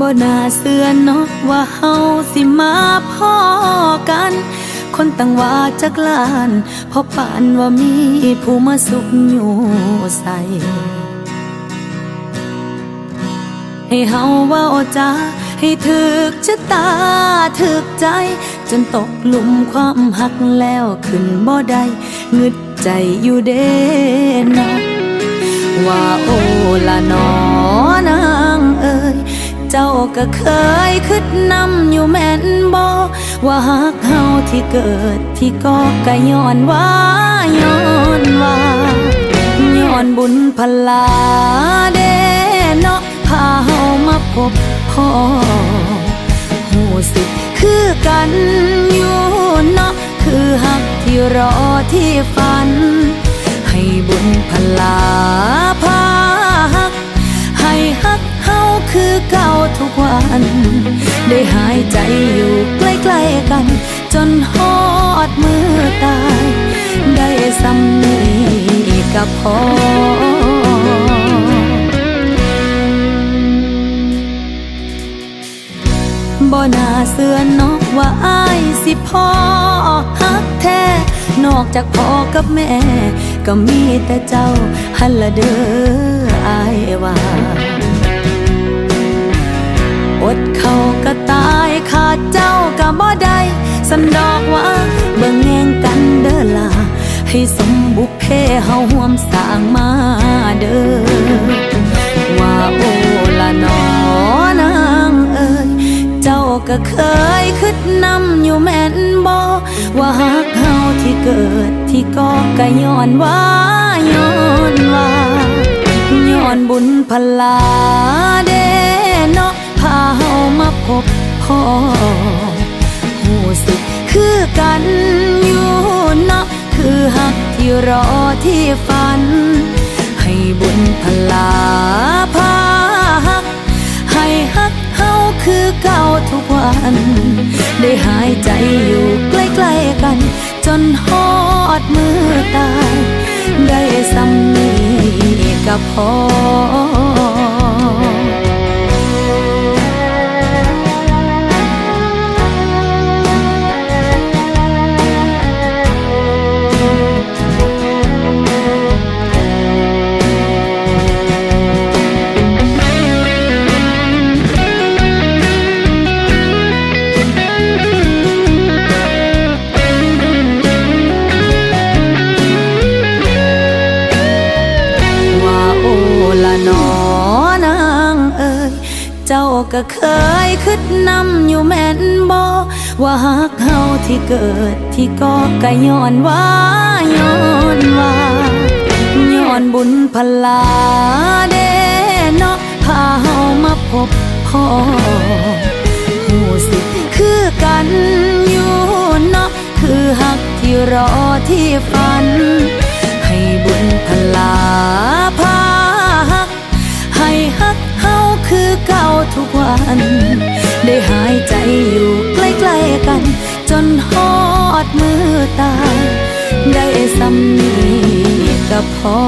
บ่น่าเสือเนาะว่าเฮาสิมาพ่อกัน คนตั้งว่าจักลานพราะปานว่ามีผู้มาสุขอยู่ใส่ให้เฮาว่าอจาให้ถึกชะตาถึกใจ จนตกหลุมความหักแล้วขึ้นบ่ได้งึดใจอยู่เด้เนาะว่าโอละนอน เจ้าก็เคยคิดนำอยู่แม่นบ่ว่าหักเฮาที่เกิดที่ก็กะย้อนว่าย้อนว่าย้อนบุญพลาเดเนาะพาเฮามาพบพ่อหูสึกคือกันอยู่เนาะคือหักที่รอที่ฝัน ให้บุญพลา วัน ได้หายใจอยู่ใกล้ๆกัน จนฮอดมือตาย ได้สำนีกับพอบ่น่าเสือนอกว่าอายสิพ่อฮักแท้ นอกจากพ่อกับแม่ ก็มีแต่เจ้าหันละเด้ออายว่า ให้สมบุพเพเฮาห่วมสร้างมาเด้อว่าโอละนอนางเอ่ยเจ้าก็เคยคิดนำอยู่แม่นบ่ว่าหักเฮาที่เกิดที่ก็กะย้อนว่าย้อนว่าย้อนบุญพลาเดเนาะพาเฮามาพบพ่อหูสึกคือกัน รอที่ฝัน ให้บุญพลาพาหัก ให้หักเฮาคือเก่าทุกวัน ได้หายใจอยู่ใกล้ๆกัน จนฮอดมือตาย ได้สำนีกับพอ ก็เคยคิดนำอยู่แม่นบ่ว่าหักเฮาที่เกิดที่ก็กะย้อนว่าย้อนว่าย้อนบุญพลาเดเนาะพาเฮามาพบพ่อหูสึกคือกันอยู่เนาะคือหักที่รอที่ฝัน ให้บุญพลา ได้หายใจอยู่ใกล้ๆกัน จนหอดมือตาย ได้สำนีกับพอ